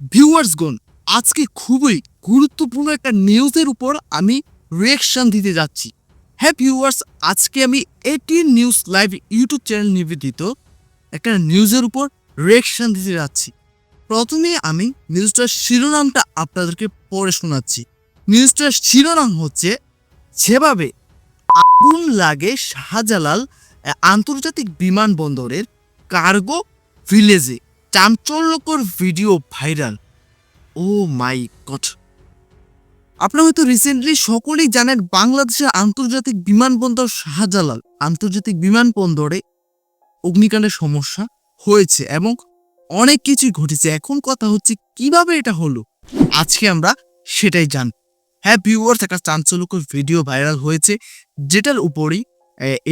ভিউয়ার্সগণ, আজকে খুবই গুরুত্বপূর্ণ একটা নিউজের উপর আমি রিয়েকশন দিতে যাচ্ছি। হ্যাঁ ভিউয়ার্স, আজকে আমি ATN news live YouTube channel নিবেদিত একটা নিউজের উপর রিয়েকশন দিতে যাচ্ছি। প্রথমে আমি নিউজটার শিরোনামটা আপনাদেরকে পড়ে শোনাচ্ছি। নিউজটার শিরোনাম হচ্ছে, যেভাবে আগুন লাগে শাহজালাল আন্তর্জাতিক বিমানবন্দরের কার্গো ভিলেজে চাঞ্চল্যকর video viral. Oh my god. আপনারা হয়তো রিসেন্টলি সকলেই জানেন বাংলাদেশের আন্তর্জাতিক বিমানবন্দর শাহজালাল আন্তর্জাতিক বিমানবন্দরে অগ্নিকাণ্ডের সমস্যা হয়েছে এবং অনেক কিছুই ঘটেছে। এখন কথা হচ্ছে, কীভাবে এটা হলো? আজকে আমরা সেটাই জান হ্যাঁ ভিউয়ার্স একটা চাঞ্চল্যকর ভিডিও ভাইরাল হয়েছে, যেটার উপরেই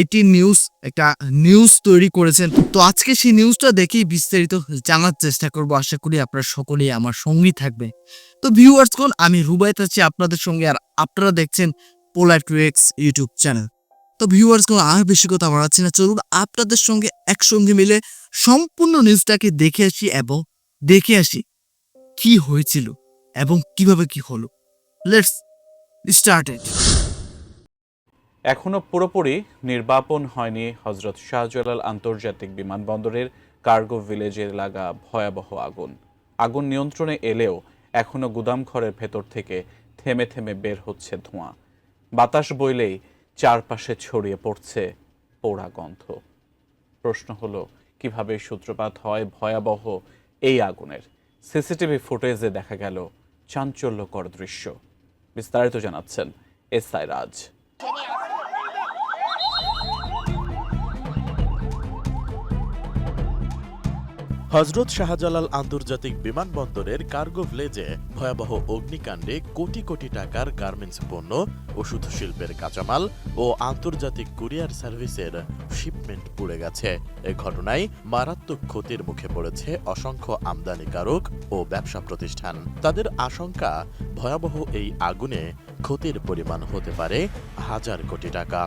এটি নিউজ একটা নিউজ তৈরি করেছেন। তো আজকে সেই নিউজটা দেখেই বিস্তারিত জানার চেষ্টা করব। আশা করি আপনারা সকলেই আমার সঙ্গী থাকবে তো ভিউয়ার্সগণ আমি রুবাইত আছি আপনাদের সঙ্গে, আর আপনারা দেখছেন পোলার টুয়েক্স ইউটিউব চ্যানেল তো ভিউয়ার্সগণ আর বেশি কথা বাড়াচ্ছি না। চলুন আপনাদের সঙ্গে একসঙ্গে মিলে সম্পূর্ণ নিউজটাকে দেখে আসি এবং দেখে আসি কি হয়েছিল এবং কীভাবে কি হলো। লেটস স্টার্টেড এখনও পুরোপুরি নির্বাপন হয়নি হজরত শাহজালাল আন্তর্জাতিক বিমানবন্দরের কার্গো ভিলেজের লাগা ভয়াবহ আগুন। আগুন নিয়ন্ত্রণে এলেও এখনও গুদামঘরের ভেতর থেকে থেমে থেমে বের হচ্ছে ধোঁয়া। বাতাস বইলেই চারপাশে ছড়িয়ে পড়ছে পোড়া গন্ধ। প্রশ্ন হলো, কীভাবে সূত্রপাত হয় ভয়াবহ এই আগুনের? সিসিটিভি ফুটেজে দেখা গেল চাঞ্চল্যকর দৃশ্য। বিস্তারিত জানাচ্ছেন এস রাজ। হজরত শাহজালাল আন্তর্জাতিক বিমানবন্দরের কার্গো ভিলেজে ভয়াবহ অগ্নিকাণ্ডে কোটি কোটি টাকার গার্মেন্টস পণ্য, ওষুধ শিল্পের কাঁচামাল ও আন্তর্জাতিক কুরিয়ার সার্ভিসের শিপমেন্ট পুড়ে গেছে। এ ঘটনায় মারাত্মক ক্ষতির মুখে পড়েছে অসংখ্য আমদানিকারক ও ব্যবসা প্রতিষ্ঠান। তাদের আশঙ্কা, ভয়াবহ এই আগুনে ক্ষতির পরিমাণ হতে পারে হাজার কোটি টাকা।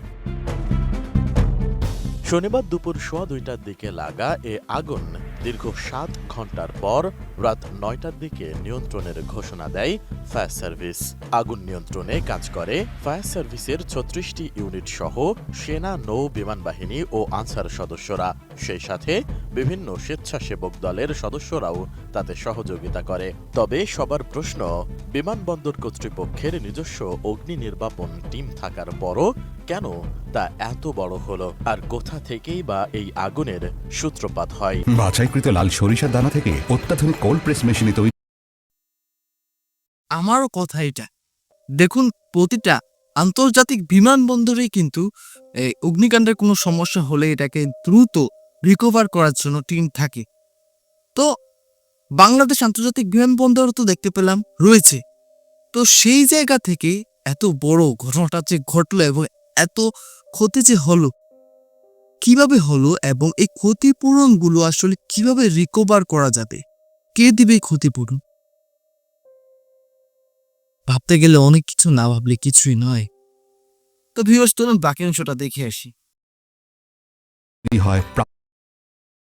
শনিবার দুপুর সোয়া দুইটার দিকে লাগা এ আগুন দীর্ঘ সাত ঘণ্টার পর রাত নয়টার দিকে নিয়ন্ত্রণের ঘোষণা দেয় ফায়ার সার্ভিস। আগুন নিয়ন্ত্রণে কাজ করে ফায়ার সার্ভিসের ছত্রিশটি ইউনিট সহ সেনা, নৌ বিমান বাহিনী ও আনসার সদস্যরা। সেই সাথে বিভিন্ন স্বেচ্ছাসেবক দলের সদস্যরাও তাতে সহযোগিতা করে। তবে সবার প্রশ্ন বিমানবন্দর কর্তৃপক্ষের নিজস্ব অগ্নি নির্বাপন টিম থাকার পরও কেন তা এত বড় হলো? আর কোথা থেকেই বা এই আগুনের সূত্রপাত হয়? বাছাইকৃত লাল সরিষার দানা থেকে অত্যাধুনিক কোল্ড প্রেস মেশিনে তৈরি আমারও কথা এটা। দেখুন প্রতিটা আন্তর্জাতিক বিমানবন্দরেই কিন্তু এই অগ্নিকাণ্ডের কোনো সমস্যা হলে এটাকে দ্রুত রিকভার করার জন্য টিম থাকে। তো বাংলাদেশ আন্তর্জাতিক বিমানবন্দরও তো দেখতে পেলাম রয়েছে। তো সেই জায়গা থেকে এত বড় ঘটনাটা যে ঘটলো এবং এত ক্ষতি যে হলো, কীভাবে হলো এবং এই ক্ষতিপূরণগুলো আসলে কীভাবে রিকভার করা যাবে? কে দিবে ক্ষতিপূরণ? ভাবতে গেলে অনেক কিছু না ভাবলে কিছুই নয়। তো ভিউয়ার্স চলুন বাকি অংশটা দেখে আসি। হয়?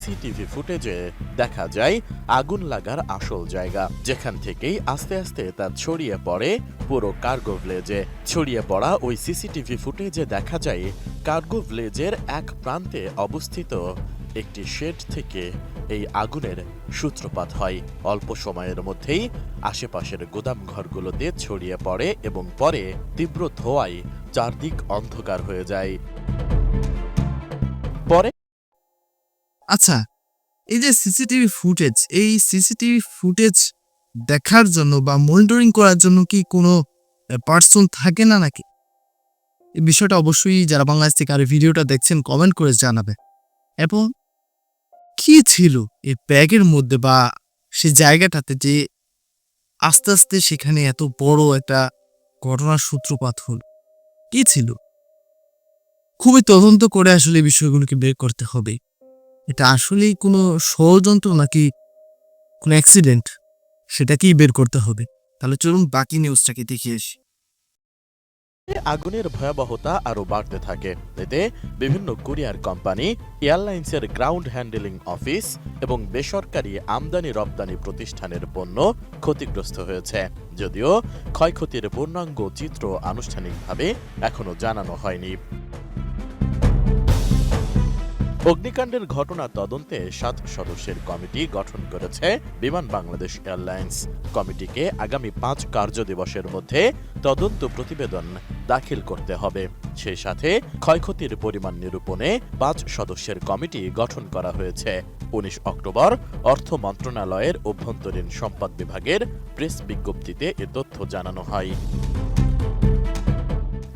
সিটিভি ফুটেজে দেখা যায় আগুন লাগার আসল জায়গা। যেখান থেকেই আস্তে আস্তে তা ছড়িয়ে পড়ে পুরো কার্গো ভিলেজে। ছড়িয়ে পড়া ওই সিসিটিভি ফুটেজে দেখা যায় কার্গো ভিলেজের এক প্রান্তে অবস্থিত একটি শেড থেকে এই আগুনের সূত্রপাত হয়। অল্প সময়ের মধ্যেই আশেপাশের গোদাম ঘরগুলোতে ছড়িয়ে পড়ে এবং পরে তীব্র ধোঁয়ায় চারদিক অন্ধকার হয়ে যায়। আচ্ছা এই যে সিসিটিভি ফুটেজ এই সিসিটিভি ফুটেজ দেখার জন্য বা মনিটরিং করার জন্য কি কোনো পার্সন থাকে না নাকি? এই বিষয়টা অবশ্যই যারা বাংলাদেশ থেকে আর ভিডিওটা দেখছেন কমেন্ট করে জানাবে। এবং কি ছিল এই ব্যাগের মধ্যে বা সে জায়গাটাতে যে আস্তে আস্তে সেখানে এত বড় একটা ঘটনার সূত্রপাত হল? কি ছিল? খুবই তদন্ত করে আসলে বিষয়গুলোকে বের করতে হবে। এটা আসলেই কোনো ষড়যন্ত্র নাকি কোনো অ্যাক্সিডেন্ট সেটাকেই বের করতে হবে। তাহলে চলুন বাকি নিউজটাকে দেখে আসি। আগুনের ভয়াবহতা আরও বাড়তে থাকে। এতে বিভিন্ন কুরিয়ার কোম্পানি, এয়ারলাইন্সের গ্রাউন্ড হ্যান্ডেলিং অফিস এবং বেসরকারি আমদানি রপ্তানি প্রতিষ্ঠানের পণ্য ক্ষতিগ্রস্ত হয়েছে। যদিও ক্ষয়ক্ষতির পূর্ণাঙ্গ চিত্র আনুষ্ঠানিকভাবে এখনও জানানো হয়নি। অগ্নিকাণ্ডের ঘটনা তদন্তে সাত সদস্যের কমিটি গঠন করেছে বিমান বাংলাদেশ এয়ারলাইন্স। কমিটিকে আগামী পাঁচ কার্য দিবসের মধ্যে তদন্ত প্রতিবেদন দাখিল করতে হবে। সেই সাথে ক্ষয়ক্ষতির পরিমাণ নিরূপণে পাঁচ সদস্যের কমিটি গঠন করা হয়েছে। উনিশ অক্টোবর অর্থ মন্ত্রণালয়ের অভ্যন্তরীণ সম্পদ বিভাগের প্রেস বিজ্ঞপ্তিতে এ তথ্য জানানো হয়।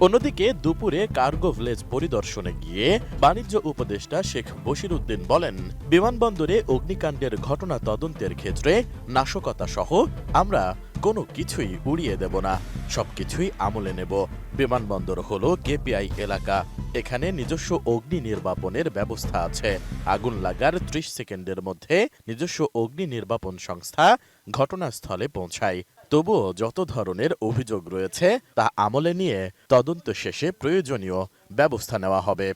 অন্যদিকে দুপুরে কার্গো ভিলেজ পরিদর্শনে গিয়ে বাণিজ্য উপদেষ্টা শেখ বশির উদ্দিন বলেন, বিমানবন্দরে অগ্নিকাণ্ডের ঘটনা তদন্তের ক্ষেত্রে নাশকতা সহ আমরা কোনো কিছুই উড়িয়ে দেব না, সবকিছুই আমলে নেব। বিমানবন্দর হলো কেপিআই এলাকা, এখানে নিজস্ব অগ্নি নির্বাপনের ব্যবস্থা আছে। আগুন লাগার ত্রিশ সেকেন্ডের মধ্যে নিজস্ব অগ্নি নির্বাপন সংস্থা ঘটনাস্থলে পৌঁছায়। তবুও যত ধরনের অভিযোগ রয়েছে, তা আমলে নিয়ে তদন্ত শেষে প্রয়োজনীয় ব্যবস্থা নেওয়া হবে।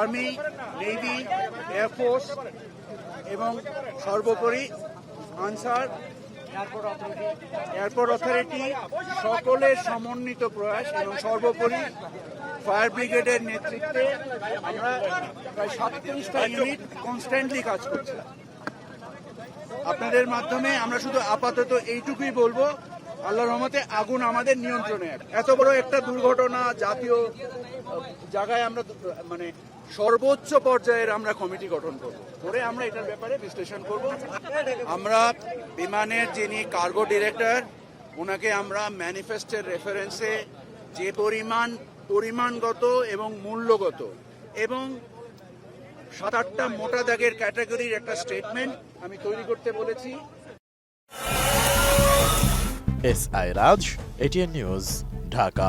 আর্মি এবং সর্বোপরি আনসার এয়ারপোর্ট অথরিটি সকলের সমন্বিত প্রয়াস এবং সর্বোপরি ফায়ার ব্রিগেডের নেতৃত্বে আমরা প্রায় সাতত্রিশটা ইউনিট কনস্ট্যান্টলি কাজ করছি। আপনাদের মাধ্যমে আমরা শুধু আপাতত এইটুকুই বলব আল্লাহ রহমতে আগুন আমাদের নিয়ন্ত্রণে। এত বড় একটা দুর্ঘটনা জাতীয় জায়গায় আমরা মানে সর্বোচ্চ পর্যায়ের আমরা কমিটি গঠন করব করে আমরা এটার ব্যাপারে বিশ্লেষণ করব আমরা বিমানের যিনি কার্গো ডিরেক্টর, ওনাকে আমরা ম্যানিফেস্টের রেফারেন্সে যে পরিমাণ, পরিমাণগত এবং মূল্যগত এবং সাত আটটা মোটা দাগের ক্যাটাগরির একটা স্টেটমেন্ট আমি তৈরি করতে বলেছি। S I Raj ATN news Dhaka.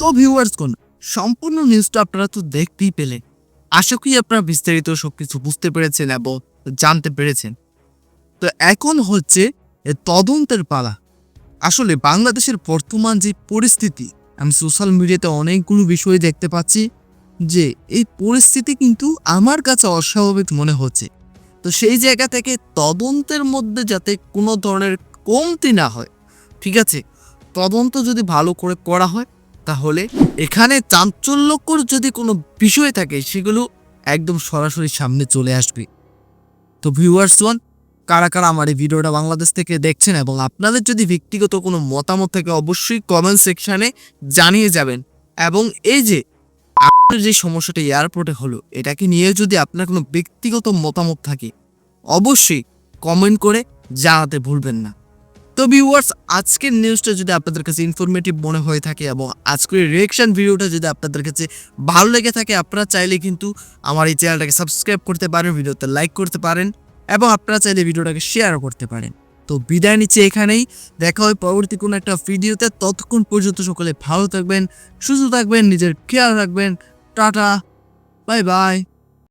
তো ভিউয়ার্স কোন সম্পূর্ণ নিউজটা আপনারা তো দেখতেই পেলেন। আশা করি আপনারা বিস্তারিত সবকিছু বুঝতে পেরেছেন এবং জানতে পেরেছেন। তো এখন হচ্ছে এ তদন্তের পালা। আসলে বাংলাদেশের বর্তমান যে পরিস্থিতি আমি সোশ্যাল মিডিয়াতে অনেকগুলো বিষয় দেখতে পাচ্ছি। যে এই পরিস্থিতি কিন্তু আমার কাছে অস্বাভাবিক মনে হচ্ছে। তো সেই জায়গা থেকে তদন্তের মধ্যে যাতে কোনো ধরনের কমতি না হয়, ঠিক আছে? তদন্ত যদি ভালো করে করা হয়, তাহলে এখানে চাঞ্চল্যকর যদি কোনো বিষয় থাকে, সেগুলো একদম সরাসরি সামনে চলে আসবে। তো ভিউয়ার্স ওয়ান কারা কারা আমার এই ভিডিওটা বাংলাদেশ থেকে দেখছেন এবং আপনাদের যদি ব্যক্তিগত কোনো মতামত থাকে, অবশ্যই কমেন্ট সেকশানে জানিয়ে যাবেন। এবং এই যে যে সমস্যাটা এয়ারপোর্টে হলো, এটাকে নিয়ে যদি আপনার কোনো ব্যক্তিগত মতামত থাকে, অবশ্যই কমেন্ট করে জানাতে ভুলবেন না। তো ভিউয়ার্স আজকের নিউজটা যদি আপনাদের কাছে ইনফরমেটিভ মনে হয়ে থাকে এবং আজকের রিয়েকশন ভিডিওটা যদি আপনাদের কাছে ভালো লেগে থাকে, আপনারা চাইলে কিন্তু আমার এই চ্যানেলটাকে সাবস্ক্রাইব করতে পারেন, ভিডিওতে লাইক করতে পারেন এবং আপনারা চাইলে ভিডিওটাকে শেয়ারও করতে পারেন। তো বিদায় নিচ্ছে এখানেই, দেখা হয় পরবর্তী কোনো একটা ভিডিওতে ততক্ষণ পর্যন্ত সকলে ভালো থাকবেন, সুস্থ থাকবেন, নিজের খেয়াল রাখবেন টাটা বাই বাই।